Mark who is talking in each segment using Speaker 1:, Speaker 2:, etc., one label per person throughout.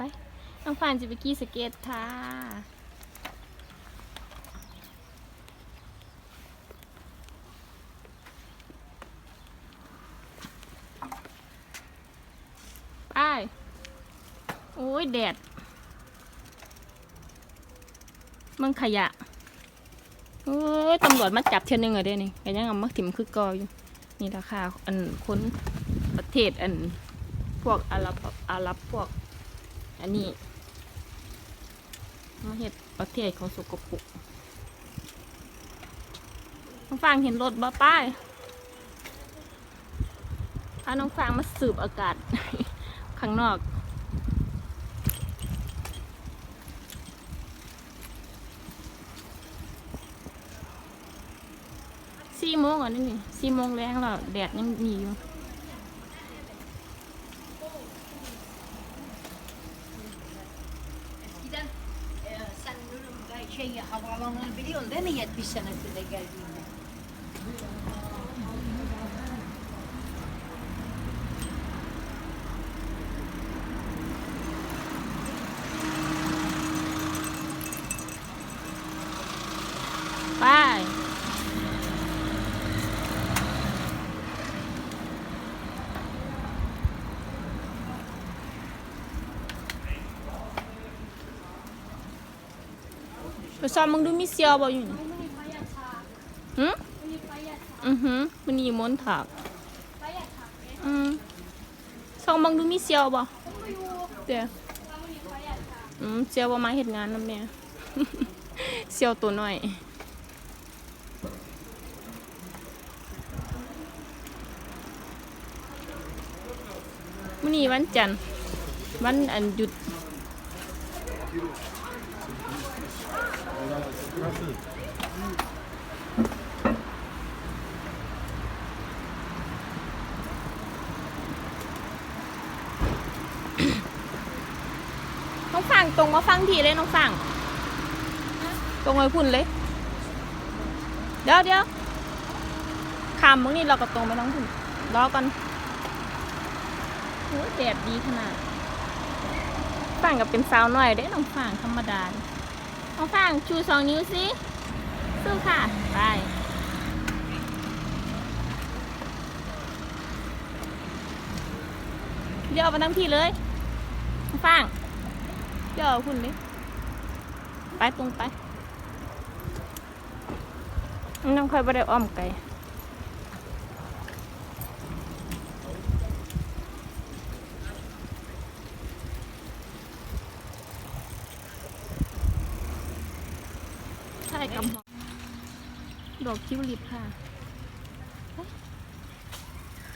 Speaker 1: ไปน้องฟานจะไปกี้สเก็ตค่ะไปโอ้ยแดดมันขยะโอ้ยตำรวจมาจับเทียนหนึ่งเหรอเด้นี่ก็ยังเอามาถิ่มคือกออยู่ นี่ราคาอันคนประเทศอันพวกอารับอารับพวก อันนี้มาเห็ดประเทศเขาสกปรกน้องฟางเห็นรถบ้าป้ายพาน้องฟางมาสืบอากาศ ข้างนอก สี่โมงอะนี่สี่โมงแรงแล้วแดดยังมีอยู่ ไป ไปซ้อมมึงดูมีเซียวบ่อยู่นี่หืมอือหือมันนี่มนถากอืมซ้อมมึงดูมีเซียวบ่เดี๋ยวอืมเซียวบ่มาเฮ็ดงานนำแม่เซียวตัวน้อย มื่อนี้วันจันทร์วันอันหยุดน้องฟังตรงมาฟังทีเลยน้องฟังตรงไปพุ่นเลย เดี๋ยวเดี๋ยวคำมึงนี่เราก็ตรงไปน้องพุ่นรอกัน โอ้ยแดดดีขนาดฝั่งกับเป็นสาวหน่อยเด้น้องฝั่งธรรมดาน้องฝั่งชูสองนิ้วสิสู้ค่ะ ไปเดี๋ยวเอาไปทั้งที่เลยน้องฝั่งเดี๋ยวเอาคุณเลยไปตรงไป น้องค่อยไปได้อ้อมไกล ใช่กำหอก ดอกทิวลิปค่ะ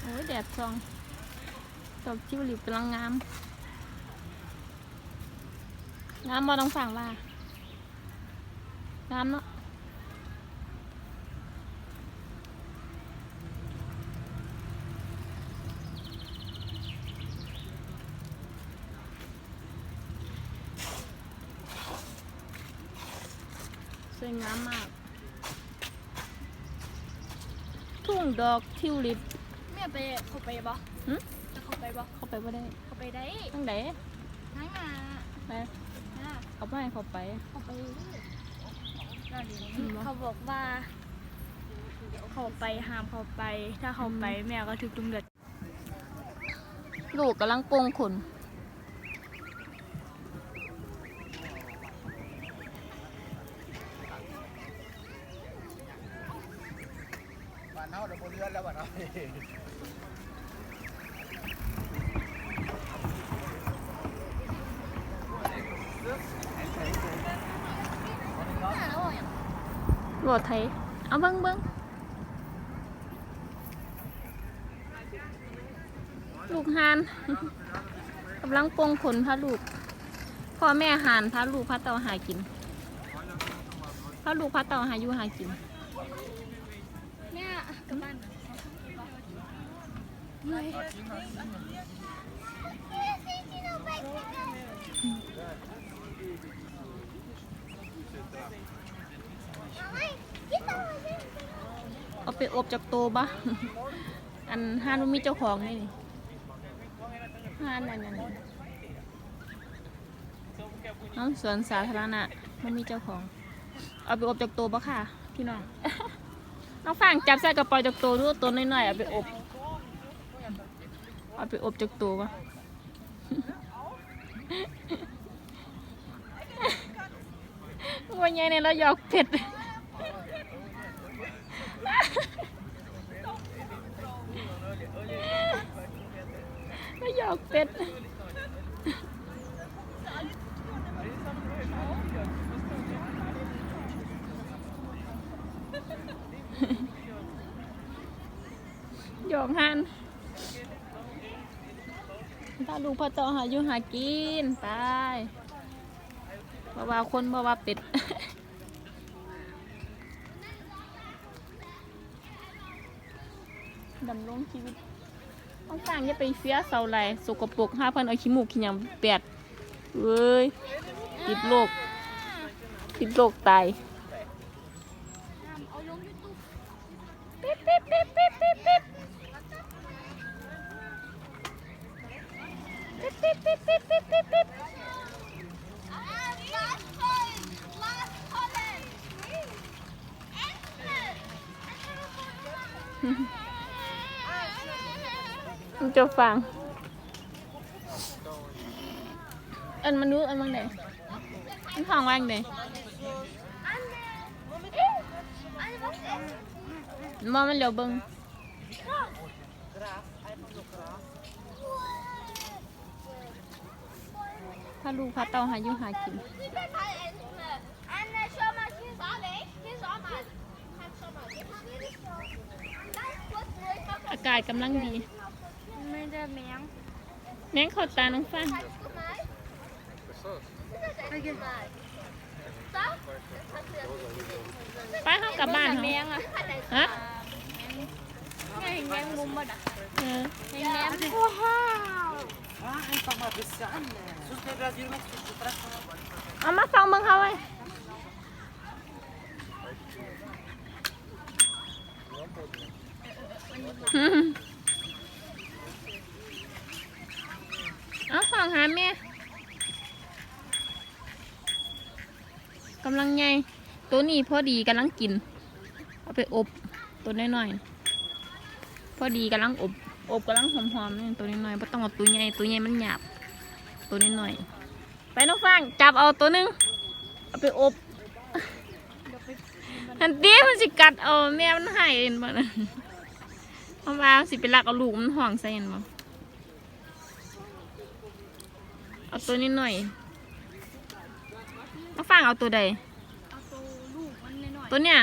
Speaker 1: โอ้ยแดดซอง ดอกทิวลิปกำลังงาม งามบ่ต้องสั่งว่า งามเนาะสวยงามมาก ทุ่ง ดอกทิวลิป
Speaker 2: แม่ไปเข้าไปบ่
Speaker 1: หึ
Speaker 2: จะเข้าไปบ่
Speaker 1: เข้าไปบ่ได้
Speaker 2: เข้าไปได้
Speaker 1: ตั้งไหน
Speaker 2: ทั้งน่ะ
Speaker 1: ไป
Speaker 2: น่ะ
Speaker 1: เอาไปให้เขาไป
Speaker 2: เข้าไปนั่นดิ
Speaker 1: อืมบ่
Speaker 2: เขาบอกว่า เขาไปห้ามเขาไป ถ้าเขาไปแม่ก็ถูกตำรวจ
Speaker 1: ลูกกำลังโปรงขนา
Speaker 3: นเาเดี๋ยวบ่เรือนแล้วบ้านเฮา
Speaker 1: รถไทย เอาเบิ้งเบิ้งลูกหานกำลังปงขนพาลูก พ่อแม่หานพาลูกพาเต่าหากินพาลูกพาเต่าหาอยู่หากิน
Speaker 2: แม่กลับบ้าน
Speaker 1: เอาไปอบจากโตบะอันห้านมันมีเจ้าของนี่นี่ห้านอันนั้นน้องสวนสาธารณะมันมีเจ้าของ เอาไปอบจากตัวปะค่ะ พี่น้องน้องฟางจับใส่กระเป๋าจากตัวดูตัวน้อยๆเอาไปอบ เอาไปอบจากตัวปะวันยัยเนี่ยเราหยอกเผ็ดเราหยอกเป็ดหยอกหัน ถ้าลูกพ่อต่อหาอยู่หากินไปบ่ว่าคนบ่ว่าเป็ดดำรงชีวิตต้องสร้างอย่าไปเสียเสาไหลสกปรกห้าพันเอาขี้มูกขี้ยังแปดเว้ยติดโรคติดโรคตายปิ๊บปิ๊บปิ๊บปิ๊บ pip, pip, pip, pip, pip. cho phàng. Ăn mà nước ăn mang này. Ăn phòng anh này. Mama lobang พาลูกพาเต่าหาอยู่หากิน อากาศกำลังดี
Speaker 2: ไม่ได้แมง
Speaker 1: แมงเขาตาน้องฟ้าไปห้องกับบ้านเหรอฮะ
Speaker 2: แมงมุมบ่ะแมงมุมว้าว
Speaker 1: เอามาส่องเบิ่งเขาไว้หืมเอาส่องหาแม่กำลังไงตัวนี้พอดีกำลังกิน เอาไปอบตัวน้อยๆ พอดีกำลังอบ อบกำลังหอมๆนี่ตัวน้อยๆไม่ต้องเอาตัวใหญ่ตัวใหญ่มันหยาบตัวน้อยๆไปน้องฟางจับเอาตัวหนึงเอาไปอบอันเดียวมันสิกัดเอาแม่มันใหายเห็นบ่นะเพราะว่าสิไปลักเอาลูกมันห่องใส่เห็นบ่เอาตัวนี้หน่อยน้องฟางเอาตัวใด
Speaker 2: เอาตัวลูกมันหน่อย
Speaker 1: ตัวเนี้ย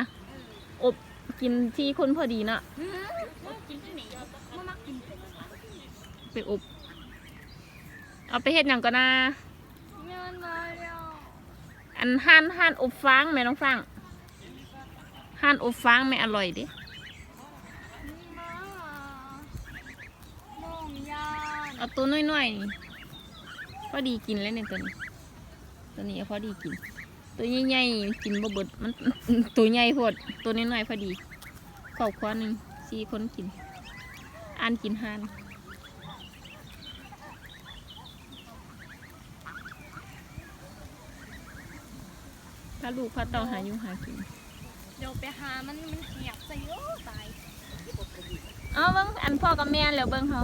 Speaker 1: อบกินที่คนพอดีเนาะ
Speaker 2: มันมักกินเป็ด
Speaker 1: ไปอบ เอาไปเฮ็ดหยังก็นะ
Speaker 2: เงินมาแล้ว
Speaker 1: อันห่านห่านอบฟางแม่น้องฟางห่านอบฟางไม่อร่อยดิ
Speaker 2: มามองยาน
Speaker 1: เอาตัวน้อยๆนี่พอดีกินแล้วเนี่ยตัวนี้ ตัวนี้พอดีกิน ตัวใหญ่ๆกินบ่เบิดมันตัวใหญ่โพดตัวน้อยๆพอดีครอบครัวหนึ่งสี่คนกิน อันกินห่านถ้าลูกพาเต่าหาอยู่หากิน
Speaker 2: เดี๋ยวไปหามันมันเหียบใส่โอ้ตาย
Speaker 1: เอาเบิ้งอันพ่อกับแม่แล้วเบิ้งเขา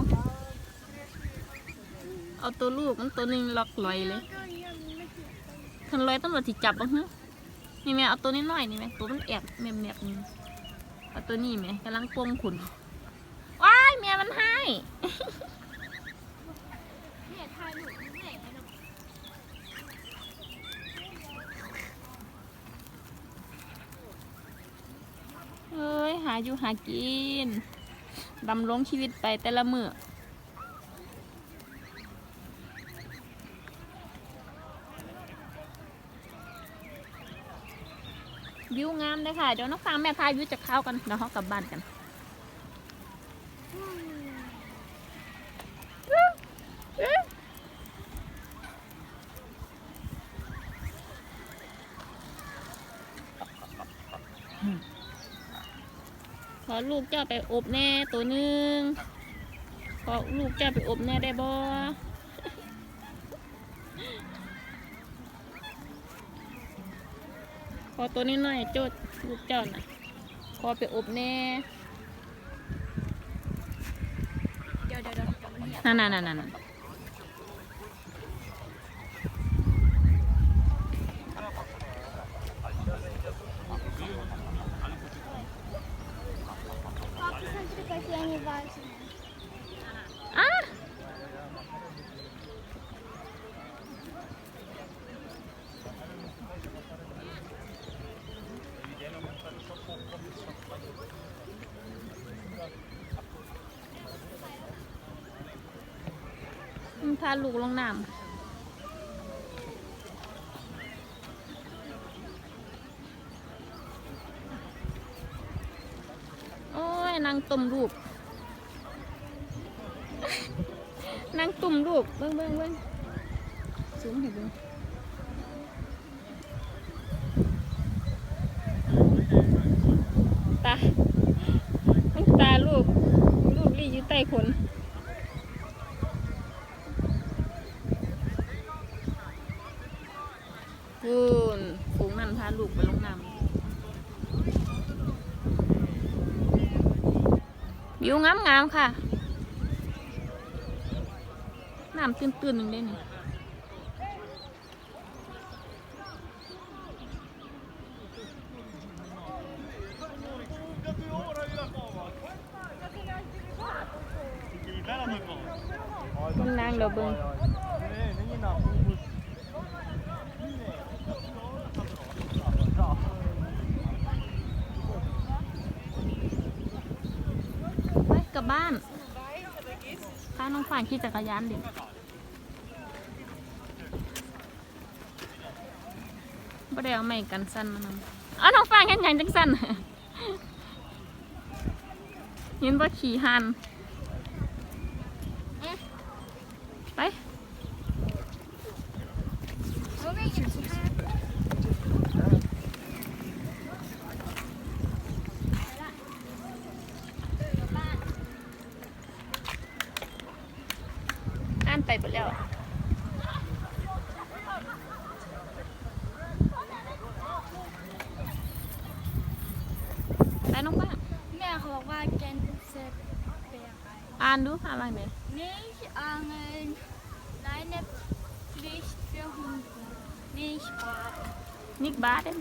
Speaker 1: เอาตัวลูกมันตัวหนึ่งล็อกลอยเลย
Speaker 2: ก็ยังไม่เหียบ
Speaker 1: คันลอยตำรวจสิจับบ้างฮะนี่แม่เอาตัวนี้หน่อยนี่แม่ตัวมันแอบแมบแมบๆนี่เอาตัวนี้แม่กำลังปมขุนว้ายแม่มันให้
Speaker 2: เนี่ยทายลูกมันไหนไม่รู้
Speaker 1: เอ้ย หาอยู่หากิน ดำรงชีวิตไปแต่ละมือวิวงามเลยค่ะ เดี๋ยวน้องฟังแม่พาวิวจะเข้ากันเดี๋ยวเขากลับบ้านกัน ขอลูกเจ้าไปอบแน่ตัวนึงขอลูกเจ้าไปอบแน่ได้บ่ขอตัวนี้หน่อยโจดลูกเจ้าน่ะขอไปอบแน่
Speaker 2: นั่นนั่
Speaker 1: นนั่นนั่น นนั่นอะมันพาลูกลงน้ำ โอ้ยนาง ตุ่มลูกนางตุ่มลูกเบิ้งเบิ้งเบิ้งซูมให้เบิ้งตาตาลูกลูกรีอยู่ใต้ขนฟูนฝูงนั่นพาลูกไปลงน้ำ วิวงามงามๆค่ะ น้ำตื้นๆหนึ่งได้นี่มันนางเดี๋ยวเบิ่งไปก ลับบ้านพาน้องฝ่ายขี่จักรยานเด็กบ่ได้เอาไม่กันสั้นมานำเอ้าน้องฝ่ายเห็นหยังจังสั้นเห็นว่าขี่หัน ไปหมดแล้วไปน้องป้า
Speaker 2: แม่เขาบอกว่าแกนเซฟเปียก
Speaker 1: อ่านดูอะไรไหม
Speaker 2: Nicht angeln, deine Pflicht für Hunde. Nicht baden.
Speaker 1: นิกบาเดน